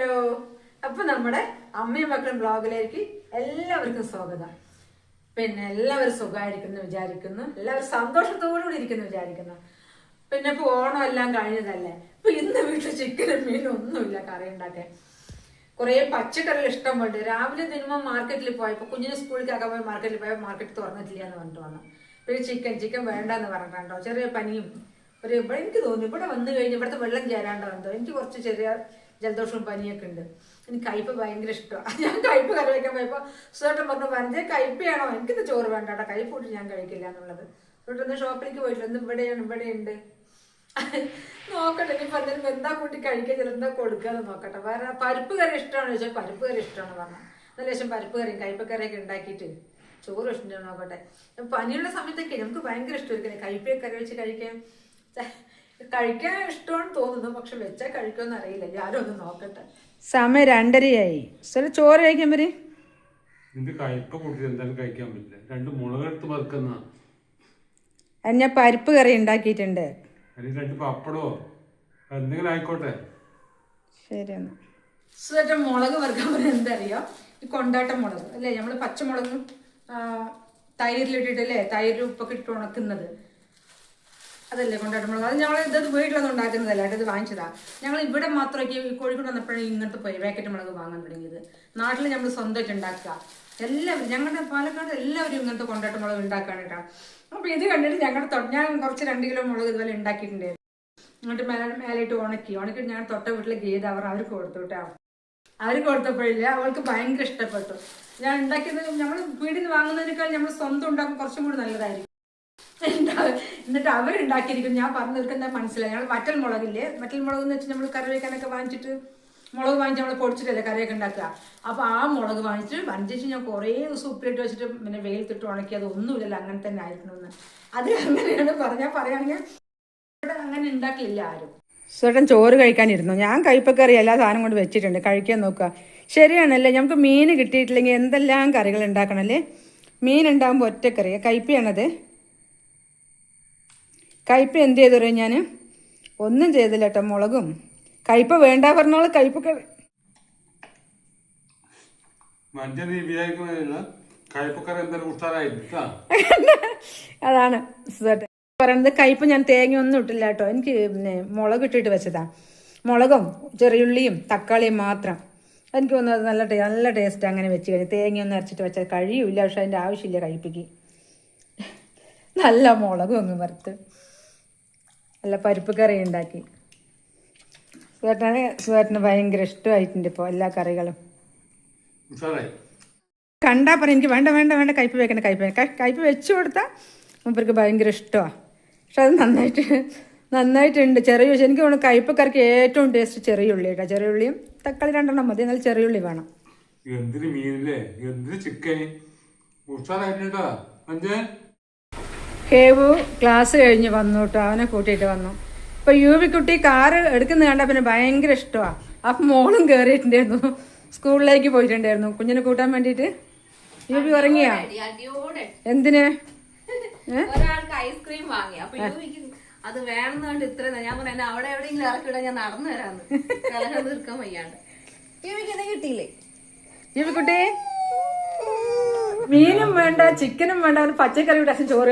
Hello അപ്പൊ നമ്മുടെ അമ്മയും മക്കളും ബ്ലോഗിലേക്ക് എല്ലാവർക്കും സ്വാഗതം. പിന്നെ എല്ലാവരും സുഖമായിരിക്കുന്നു വിചാരിക്കുന്നു. എല്ലാവരും സന്തോഷത്തോടു കൂടി ഇരിക്കുന്നു വിചാരിക്കുന്നു. പിന്നെ ഇപ്പൊ ഓണം എല്ലാം കഴിഞ്ഞതല്ലേ? ഇപ്പൊ ഇന്ന് വീട്ടിൽ ചിക്കനും മീനും ഒന്നുമില്ല കറി ഉണ്ടാക്കാൻ. കുറേ പച്ചക്കറികൾ ഇഷ്ടം പോലെ രാവിലെ ദിനമും മാർക്കറ്റിൽ പോയപ്പോൾ കുഞ്ഞിന് സ്കൂളിലേക്ക് സ്കൂളിലേക്കൊക്കെ പോയി മാർക്കറ്റിൽ പോയപ്പോൾ മാർക്കറ്റ് തുറന്നിട്ടില്ല എന്ന് പറഞ്ഞിട്ട് വന്നു. പിന്നെ ചിക്കൻ ചിക്കൻ വേണ്ടെന്ന് പറഞ്ഞിട്ടുണ്ടോ? ചെറിയ പനിയും. ഒരു ഇവിടെ എനിക്ക് തോന്നി ഇവിടെ വന്നു കഴിഞ്ഞ് ഇവിടുത്തെ വെള്ളം ചേരാണ്ടോ എന്തോ എനിക്ക് കുറച്ച് ചെറിയ ജലദോഷവും പനിയൊക്കെ ഉണ്ട്. എനിക്ക് കയ്പ് ഭയങ്കര ഇഷ്ടമാണ് ഞാൻ കയ്പ് കറി വയ്ക്കാൻ പോയപ്പോൾ സുഖം പറഞ്ഞു പറഞ്ഞേ കയ്പയാണോ എനിക്കിത് ചോറ് വേണ്ട കേട്ടോ കയ്പ് കൂട്ടി ഞാൻ കഴിക്കില്ല എന്നുള്ളത്. സുഖം ഒന്ന് ഷോപ്പിലേക്ക് പോയിട്ടില്ല. ഒന്ന് ഇവിടെയാണ് ഇവിടെയുണ്ട്. നോക്കട്ടെ ഇനി പറഞ്ഞു എന്താ കൂട്ടി കഴിക്കാൻ ചിലന്താ കൊടുക്കാന്ന് നോക്കട്ടെ. വേറെ പരിപ്പ് കറി ഇഷ്ടമാണെന്ന് ചോദിച്ചാൽ പരിപ്പ് കറി ഇഷ്ടമാണ് പറഞ്ഞു. നല്ല ശേഷം പരിപ്പ് കറിയും കയ്പക്കറിയൊക്കെ ഉണ്ടാക്കിയിട്ട് ചോറ് ഇഷ്ടം നോക്കട്ടെ. പനിയുള്ള സമയത്തൊക്കെ നമുക്ക് ഭയങ്കര ഇഷ്ടമായിരിക്കും കയ്പയൊക്കെ കറി വെച്ച് കഴിക്കാൻ. കഴിക്കാൻ ഇഷ്ടമാണ് തോന്നുന്നു പക്ഷെ വെച്ചാൽ കഴിക്കുമെന്ന് അറിയില്ല. ഞാനും ഒന്ന് നോക്കട്ടെ. സമയം രണ്ടരയായി. ചില ചോറ് കഴിക്കാൻ വരെ? നിന്റെ കയ്പ കൂട്ടി എന്തായാലും കഴിക്കാൻ പറ്റില്ല. രണ്ട് മുളകെടുത്ത് വറുക്കുന്ന. ഞാൻ പരിപ്പ് കറി ഉണ്ടാക്കിയിട്ടുണ്ട്. അല്ലെങ്കിൽ രണ്ട് പപ്പടോ എന്തെങ്കിലും ആയിക്കോട്ടെ. ശരി എന്നാ. സുഖമായിട്ട് മുളക് വറുക്കാൻ പറയുന്നത് എന്താ ഈ കൊണ്ടാട്ട മുളക് അല്ലേ? നമ്മൾ പച്ചമുളക് ആ, തൈരിലിട്ടിട്ട് അല്ലേ? തൈരിൽ ഉപ്പൊക്കെ ഇട്ട് ഉണക്കുന്നത്. അതല്ലേ കൊണ്ടാട്ടം അത് ഞങ്ങൾ ഇത് വീട്ടിലൊന്നും ഉണ്ടാക്കുന്നതല്ല ഇത് വാങ്ങിച്ചതാ. ഞങ്ങൾ ഇവിടെ മാത്രമൊക്കെ കോഴിക്കോട് വന്നപ്പോഴേ ഇങ്ങോട്ട് പോയി പാക്കറ്റ് മുളക് വാങ്ങാൻ തുടങ്ങിയത്. നാട്ടിൽ നമ്മൾ സ്വന്തമായിട്ട് ഉണ്ടാക്കുക. എല്ലാവരും ഞങ്ങളുടെ പാലക്കാട് എല്ലാവരും ഇങ്ങനത്തെ കൊണ്ടാട്ട മുളക് ഉണ്ടാക്കാനായിട്ടാണ് അപ്പോൾ ഇത് കണ്ടിട്ട് ഞങ്ങളുടെ ഞാൻ കുറച്ച് രണ്ട് കിലോ മുളക് ഇതുപോലെ ഉണ്ടാക്കിയിട്ടുണ്ടായിരുന്നു. എന്നിട്ട് മേലെ മേലായിട്ട് ഉണക്കി ഉണക്കിയിട്ട് ഞാൻ തൊട്ട വീട്ടിലെ ഗീത അവർ അവർക്ക് കൊടുത്തു കേട്ടോ. അവർക്ക് കൊടുത്തപ്പോഴില്ല അവൾക്ക് ഭയങ്കര ഇഷ്ടപ്പെട്ടു. ഞാൻ ഉണ്ടാക്കിയത് നമ്മൾ വീടിന് വാങ്ങുന്നതിനേക്കാൾ നമ്മൾ സ്വന്തം ഉണ്ടാക്കും കുറച്ചും കൂടി നല്ലതായിരിക്കും. എന്നിട്ട് അവരുണ്ടാക്കിയിരിക്കും. ഞാൻ പറഞ്ഞു തീർക്കുന്ന മനസ്സിലായി? ഞങ്ങൾ വറ്റൽ മുളകില്ലേ? വറ്റൽ മുളക് എന്ന് വെച്ചാൽ നമ്മൾ കറി വയ്ക്കാനൊക്കെ വാങ്ങിച്ചിട്ട് മുളക് വാങ്ങിച്ച് നമ്മൾ പൊടിച്ചിട്ടല്ലേ കറിയൊക്കെ ഉണ്ടാക്കുക. അപ്പോൾ ആ മുളക് വാങ്ങിച്ചിട്ട് വഞ്ചിച്ച് ഞാൻ കുറേ ദിവസം ഉപ്പിലിട്ട് വെച്ചിട്ട് പിന്നെ വെയിലത്തിട്ട് ഉണക്കി അത് ഒന്നുമില്ലല്ലോ അങ്ങനെ തന്നെ ആയിരുന്നു എന്ന് അത് അങ്ങനെയാണ് പറഞ്ഞാൽ പറയുകയാണെങ്കിൽ അങ്ങനെ ഉണ്ടാക്കിയില്ല ആരും. ചേട്ടൻ ചോറ് കഴിക്കാനിരുന്നു. ഞാൻ കയ്പക്കറി എല്ലാ സാധനം കൊണ്ട് വെച്ചിട്ടുണ്ട്. കഴിക്കാൻ നോക്കുക. ശരിയാണല്ലേ? നമുക്ക് മീൻ കിട്ടിയിട്ടില്ലെങ്കിൽ എന്തെല്ലാം കറികൾ ഉണ്ടാക്കണല്ലേ മീൻ ഉണ്ടാകുമ്പോൾ ഒറ്റക്കറി. കയ്പയാണത് കയ്പ എന്ത് ചെയ്തു പറയും ഞാൻ ഒന്നും ചെയ്തില്ല കേട്ടോ മുളകും. കയ്പ വേണ്ട പറഞ്ഞാൽ കയ്പ അതാണ് പറയണത്. പറയുന്നത് കയ്പ് ഞാൻ തേങ്ങ ഒന്നും ഇട്ടില്ല കേട്ടോ എനിക്ക് പിന്നെ മുളക് ഇട്ടിട്ട് വെച്ചതാ. മുളകും ചെറിയുള്ളിയും തക്കാളിയും മാത്രം. എനിക്ക് തോന്നുന്നത് നല്ല ടേ നല്ല ടേസ്റ്റ് അങ്ങനെ വെച്ച് കഴിഞ്ഞാൽ തേങ്ങയൊന്നും അരച്ചിട്ട് വെച്ചാൽ കഴിയൂല. പക്ഷെ അതിന്റെ ആവശ്യമില്ല കയ്പിക്ക് നല്ല മുളകും അങ്ങ് വറുത്ത്. നല്ല പരിപ്പ് കറി ഉണ്ടാക്കി സുധേട്ടന് സുധേട്ടന് ഭയങ്കര ഇഷ്ടമായിട്ടുണ്ട് ഇപ്പോൾ എല്ലാ കറികളും. കണ്ടാ പറയും എനിക്ക് വേണ്ട വേണ്ട വേണ്ട കയ്പ് വെക്കണ്ട കയ്പ് കയ്പ് വെച്ചു കൊടുത്താൽ മൂപ്പർക്ക് ഭയങ്കര ഇഷ്ടമാണ് പക്ഷെ അത് നന്നായിട്ട് നന്നായിട്ടുണ്ട് ചെറിയ. എനിക്ക് തോന്നുന്നു കയ്പക്കറിക്ക് ഏറ്റവും ടേസ്റ്റ് ചെറിയ ഉള്ളി കേട്ടോ. ചെറിയ ഉള്ളിയും തക്കാളി രണ്ടെണ്ണം മതി എന്നാൽ ചെറിയ ഉള്ളി വേണം. എന്തിന് മീനല്ലേ? എന്തിന് ചിക്കൻ ഉഷാറായിട്ടുണ്ടാ ഹേവു ക്ലാസ് കഴിഞ്ഞ് വന്നു കേട്ടോ. അവനെ കൂട്ടിയിട്ട് വന്നു. ഇപ്പൊ യു വി കുട്ടി കാറ് എടുക്കുന്ന കണ്ട പിന്നെ ഭയങ്കര ഇഷ്ടമാണ് അപ്പം മോളും കയറിയിട്ടുണ്ടായിരുന്നു സ്കൂളിലേക്ക് പോയിട്ടുണ്ടായിരുന്നു. കുഞ്ഞിനെ കൂട്ടാൻ വേണ്ടിയിട്ട്. യു വി ഉറങ്ങിയാ എന്തിന്? ഒരാൾക്ക് ഐസ്ക്രീം വാങ്ങി. അപ്പൊ യൂവിക്ക് അത് വേണമെന്ന് കണ്ട് ഇത്ര ഞാൻ പറഞ്ഞു അവിടെ എവിടെയെങ്കിലും ഇറക്കിവിടാ ഞാൻ നടന്നു വരാന്ന് കലഹം തീർക്കാൻ വയ്യാണ്ട്. യൂവിക്ക് ഇത് കിട്ടിയില്ലേ? ജീവിക്കുട്ടി മീനും വേണ്ട ചിക്കനും വേണ്ട അവന് പച്ചക്കറി വിട്ട് അച്ഛൻ ചോറ്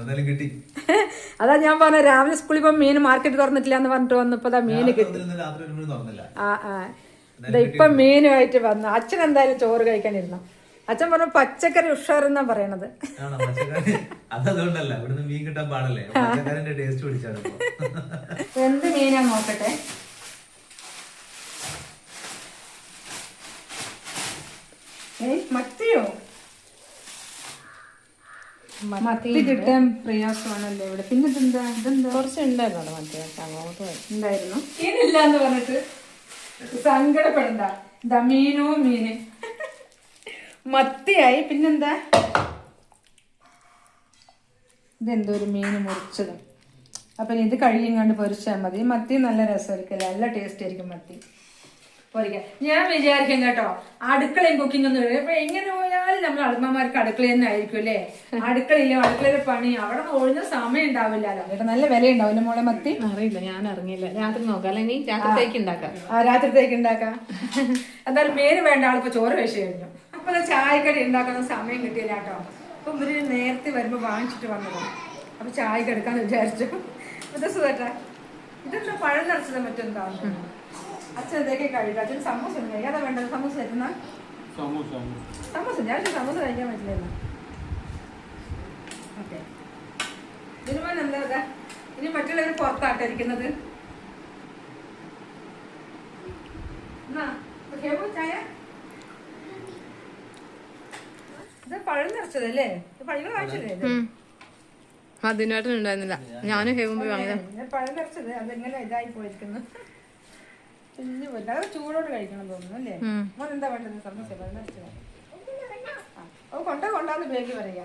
എന്തായാലും കിട്ടി. അതാ ഞാൻ പറഞ്ഞ രാവിലെ സ്കൂളിൽ ഇപ്പൊ മീൻ മാർക്കറ്റ് തുറന്നിട്ടില്ല എന്ന് പറഞ്ഞിട്ട് വന്നപ്പോ മീന് മീൻ കിട്ടി. ആ ആ. ഇപ്പൊ മീനുമായിട്ട് വന്നു. അച്ഛൻ എന്തായാലും ചോറ് കഴിക്കാനിരുന്നു. അച്ഛൻ പറഞ്ഞു പച്ചക്കറി ഉഷാറെന്നാ പറയണത്. അതതുകൊണ്ടല്ല. ഇവിടുന്ന് മീൻ കിട്ടാൻ പാടല്ലേ. എന്ത് മീനാ നോക്കട്ടെ? മത്തിയോ? മത്തി കിട്ടാൻ പ്രയാസമാണല്ലോ ഇവിടെ. പിന്നെ ഇതെന്താ? ഇതെന്താ? കുറച്ച് ഉണ്ടായിരുന്നു മറ്റേ അങ്ങോട്ട് ഉണ്ടായിരുന്നു. മീനില്ല എന്ന് പറഞ്ഞിട്ട് സങ്കടപ്പെടണ്ട. ഇതാ മീനോ മീന്. മത്തിയായി. പിന്നെന്താ? ഇതെന്തോ ഒരു മീന് മുറിച്ചത്. അപ്പം ഇത് കഴിയും കണ്ട് പൊരിച്ചാൽ മതി. മത്തി നല്ല രസമായിരിക്കും. നല്ല ടേസ്റ്റ് ആയിരിക്കും മത്തി. പൊരിക്കാൻ ഞാൻ വിചാരിക്കും കേട്ടോ അടുക്കളയും കുക്കിംഗ് ഒന്നും എങ്ങനെ പോയാലും നമ്മൾ അടുമ്മമാർക്ക് അടുക്കളയിൽ തന്നെ ആയിരിക്കും അല്ലേ? അടുക്കളയില്ല അടുക്കളയിലെ പണി. അവിടെ നിന്ന് ഒഴിഞ്ഞ സമയം ഉണ്ടാവില്ലല്ലോ. കേട്ടോ നല്ല വില ഉണ്ടാവില്ല മോളെ മത്തി? അറിയില്ല ഞാൻ അറിഞ്ഞില്ല. രാത്രി നോക്കാം. അല്ലെങ്കിൽ രാത്രിത്തേക്ക് ഉണ്ടാക്കാം. ആ രാത്രിത്തേക്ക് ഉണ്ടാക്കാം. എന്തായാലും മേര് വേണ്ട ആളിപ്പോ ചോറ് കഴിച്ചു കഴിഞ്ഞു അപ്പൊ ചായക്കടി ഉണ്ടാക്കുന്ന സമയം കിട്ടിയില്ല കേട്ടോ. അപ്പൊ ഇവർ നേരത്തെ വരുമ്പോ വാങ്ങിച്ചിട്ട് വന്നതാണ് അപ്പൊ ചായ എടുക്കാന്ന് വിചാരിച്ചു. ഇത് സുഖട്ടാ ഇതെന്താ പഴം നിറച്ചത് മറ്റെന്താ? അച്ഛൻ ഇതൊക്കെ കഴിക്കാം. അച്ഛന് സമൂസ ഒന്നും കഴിക്കാം. അതാ വേണ്ടത് സമൂസ തരുന്ന സമൂസ സമൂസ. ഞാൻ സമൂസ കഴിക്കാൻ പറ്റില്ലല്ലോ. ഓക്കെ. ഇതിന് മോൻ എന്താ ഇതാ? ഇനി മറ്റുള്ളവർ പുറത്താട്ടിരിക്കുന്നത് എന്നാ, ഇപ്പൊ ഹെബു ചായ? ഇത് പഴം നിറച്ചതല്ലേ? പഴങ്ങൾ വാങ്ങിച്ചതല്ലേ ഇത്? അതിനായിട്ടും ഉണ്ടായിരുന്നില്ല. ഞാനും ഹേവും വാങ്ങിയത്. പഴം നിറച്ചത് അതെങ്ങനെ ഇതായി പോയിരിക്കുന്നു. കുഞ്ഞു പോലെ അത് ചൂടോട് കഴിക്കണം തോന്നുന്നു അല്ലേ? മോൻ എന്താ വേണ്ടത്? സമൂസ ആ, ഓ കൊണ്ട കൊണ്ടാന്ന് ബേബി പറയാ.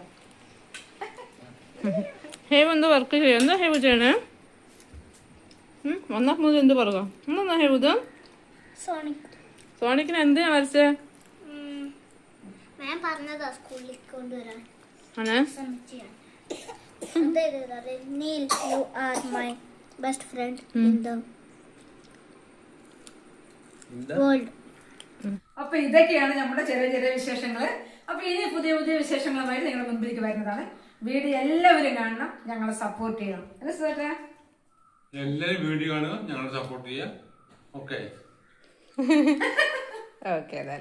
ഹേവ് എന്താ വർക്ക് ചെയ്യാം? എന്താ ഹേവ് ചെയ്യണേ? ഒന്നാം മുതൽ എന്ത് പറയുക? എന്നാ ഹേവ് ഇത്? സോണിക്. സോണിക്കിന് എന്തിനാ വരച്ചേ? മാം പറഞ്ഞതാ സ്കൂളിലേക്ക് കൊണ്ടുവരാൻ. ആണ്? ചെയ്യാൻ Neel you are my best friend in the അപ്പൊ ഇതൊക്കെയാണ് നമ്മുടെ ചെറിയ ചെറിയ വിശേഷങ്ങൾ. അപ്പൊ ഇനി പുതിയ പുതിയ വിശേഷങ്ങളുമായി നിങ്ങളുടെ മുൻപിലേക്ക് വരുന്നതാണ്. വീഡിയോ എല്ലാവരും കാണണം ഞങ്ങളെ സപ്പോർട്ട് ചെയ്യണം. അല്ലേ എല്ലാവരും വീഡിയോ കാണുക ഞങ്ങളെ സപ്പോർട്ട് ചെയ്യുക. Okay okay